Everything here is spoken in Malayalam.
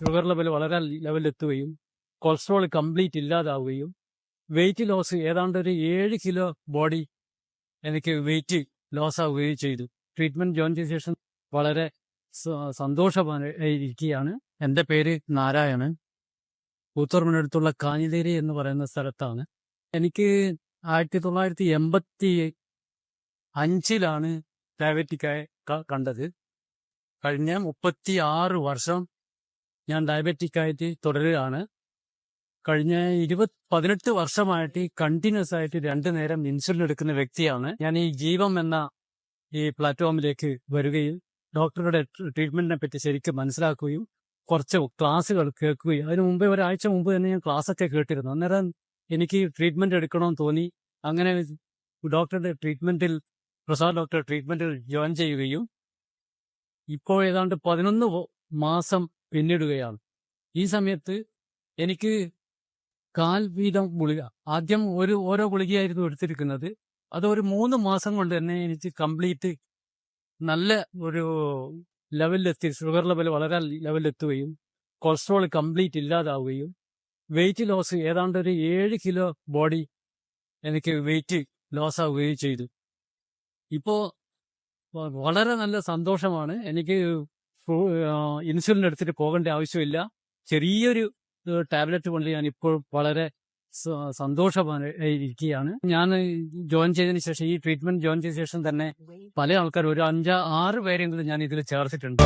ഷുഗർ ലെവൽ വളരെ ലെവലിലെത്തുകയും കൊളസ്ട്രോൾ കംപ്ലീറ്റ് ഇല്ലാതാവുകയും വെയിറ്റ് ലോസ് ഏതാണ്ട് ഒരു ഏഴ് കിലോ ബോഡി എനിക്ക് വെയിറ്റ് ലോസ് ആവുകയും ചെയ്തു. ട്രീറ്റ്മെന്റ് ജോയിൻ ചെയ്ത ശേഷം വളരെ സന്തോഷമായിരിക്കുകയാണ്. എന്റെ പേര് നാരായണൻ. പൂത്തോർമിനടുത്തുള്ള കാഞ്ഞിലേരി എന്ന് പറയുന്ന സ്ഥലത്താണ്. എനിക്ക് ആയിരത്തി തൊള്ളായിരത്തി എൺപത്തി അഞ്ചിലാണ് ഡയബറ്റിക്കായി കണ്ടത്. കഴിഞ്ഞ മുപ്പത്തി ആറ് വർഷം ഞാൻ ഡയബറ്റിക് ആയിട്ട് തുടരുകയാണ്. കഴിഞ്ഞ ഇരുപത് പതിനെട്ട് വർഷമായിട്ട് കണ്ടിന്യൂസ് ആയിട്ട് രണ്ടു നേരം ഇൻസുലിൻ എടുക്കുന്ന വ്യക്തിയാണ്. ഞാൻ ഈ ജീവം എന്ന ഈ പ്ലാറ്റ്ഫോമിലേക്ക് വരികയും ഡോക്ടറുടെ ട്രീറ്റ്മെന്റിനെ പറ്റി ശരിക്കും മനസ്സിലാക്കുകയും കുറച്ച് ക്ലാസ്സുകൾ കേൾക്കുകയും അതിന് മുമ്പേ ഒരാഴ്ച മുമ്പ് തന്നെ ഞാൻ ക്ലാസ് ഒക്കെ കേട്ടിരുന്നു. അന്നേരം എനിക്ക് ട്രീറ്റ്മെന്റ് എടുക്കണമെന്ന് തോന്നി. അങ്ങനെ ഡോക്ടറുടെ ട്രീറ്റ്മെന്റിൽ പ്രസാദ് ഡോക്ടർ ട്രീറ്റ്മെന്റിൽ ജോയിൻ ചെയ്യുകയും. ഇപ്പോൾ ഏതാണ്ട് പതിനൊന്ന് മാസം പിന്നിടുകയാണ്. ഈ സമയത്ത് എനിക്ക് കാൽ വീതം ഗുളിക ആദ്യം ഒരു ഓരോ ഗുളികയായിരുന്നു എടുത്തിരിക്കുന്നത്. അത് ഒരു മൂന്ന് മാസം കൊണ്ട് തന്നെ എനിക്ക് കംപ്ലീറ്റ് നല്ല ഒരു ലെവലിലെത്തി ഷുഗർ ലെവൽ വളരെ ലെവലിലെത്തുകയും കൊളസ്ട്രോൾ കംപ്ലീറ്റ് ഇല്ലാതാവുകയും വെയിറ്റ് ലോസ് ഏതാണ്ട് ഒരു ഏഴ് കിലോ ബോഡി എനിക്ക് വെയിറ്റ് ലോസ് ആവുകയും ചെയ്തു. ഇപ്പോൾ വളരെ നല്ല സന്തോഷമാണ്. എനിക്ക് ഇൻസുലിൻ എടുത്തിട്ട് പോകേണ്ട ആവശ്യമില്ല. ചെറിയൊരു ടാബ്ലറ്റ് കൊണ്ട് ഞാൻ ഇപ്പോൾ വളരെ സന്തോഷമായിരിക്കുകയാണ് ഞാൻ ജോയിൻ ചെയ്തതിന് ശേഷം ഈ ട്രീറ്റ്മെന്റ് ജോയിൻ ചെയ്ത ശേഷം തന്നെ പല ആൾക്കാർ ഒരു അഞ്ചാ ആറ് പേരെങ്കിലും ഞാൻ ഇതിൽ ചേർത്തിട്ടുണ്ട്.